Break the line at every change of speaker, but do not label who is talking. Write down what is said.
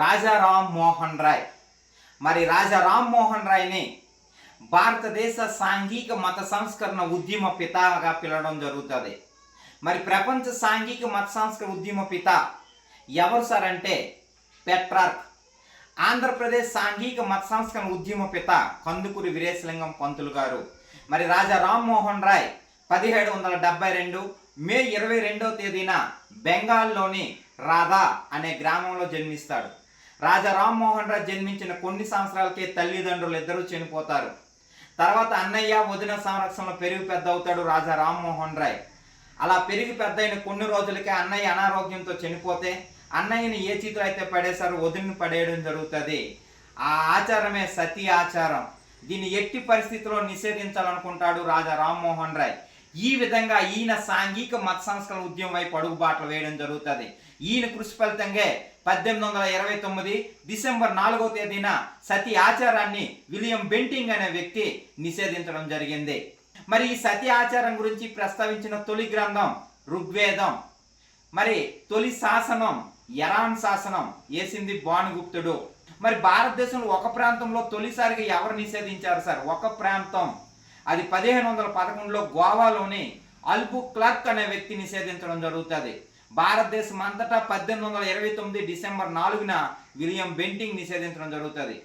రాజా రామ్ మోహన్ రాయ్. మరి రాజా రామ్ మోహన్ రాయ్ని భారతదేశ సాంఘిక మత సంస్కరణ ఉద్యమ పితగా పిలవడం జరుగుతుంది. మరి ప్రపంచ సాంఘిక మత సంస్కరణ ఉద్యమ పిత ఎవరు సార్ అంటే పెట్రార్క్. ఆంధ్రప్రదేశ్ సాంఘిక మత సంస్కరణ ఉద్యమ పిత కందుకూరి వీరేశలింగం పంతులు గారు. మరి రాజా రామ్మోహన్ రాయ్ పదిహేడు వందల డెబ్బై రెండు మే ఇరవై రెండవ తేదీన బెంగాల్లోని రాధా అనే గ్రామంలో జన్మిస్తాడు. రాజా రామ్మోహన్ రాయ్ జన్మించిన కొన్ని సంవత్సరాలకే తల్లిదండ్రులు ఇద్దరూ చనిపోతారు. తర్వాత అన్నయ్య వదిన సంరక్షణలో పెరిగి పెద్ద అవుతాడు రాజా రామ్మోహన్ రాయ్. అలా పెరిగి పెద్ద అయిన కొన్ని రోజులకే అన్నయ్య అనారోగ్యంతో చనిపోతే అన్నయ్యని ఏ చేతిలో అయితే పడేశారో వదిలిని పడేయడం జరుగుతుంది. ఆ ఆచారమే సతీ ఆచారం. దీన్ని ఎట్టి పరిస్థితిలో నిషేధించాలనుకుంటాడు రాజా రామ్మోహన్ రాయ్. ఈ విధంగా ఈయన సాంఘిక మత సంస్కరణ ఉద్యమం వైపు అడుగుబాట్లు వేయడం జరుగుతుంది. ఈయన కృషి ఫలితంగా పద్దెనిమిది వందల ఇరవై తొమ్మిది డిసెంబర్ నాలుగో తేదీన సతి ఆచారాన్ని విలియం బెంటింగ్ అనే వ్యక్తి నిషేధించడం జరిగింది. మరి ఈ సతి ఆచారం గురించి ప్రస్తావించిన తొలి గ్రంథం ఋగ్వేదం. మరి తొలి శాసనం ఎరాన్ శాసనం వేసింది భానుగుప్తుడు. మరి భారతదేశంలో ఒక ప్రాంతంలో తొలిసారిగా ఎవరు నిషేధించారు సార్? ఒక ప్రాంతం. అది పదిహేను వందల పదకొండులో గోవాలోని అల్బు క్లర్క్ అనే వ్యక్తి నిషేధించడం జరుగుతుంది. భారతదేశం అంతటా పద్దెనిమిది వందల ఇరవై తొమ్మిది డిసెంబర్ నాలుగున విలియం బెంటింగ్ నిషేధించడం జరుగుతుంది.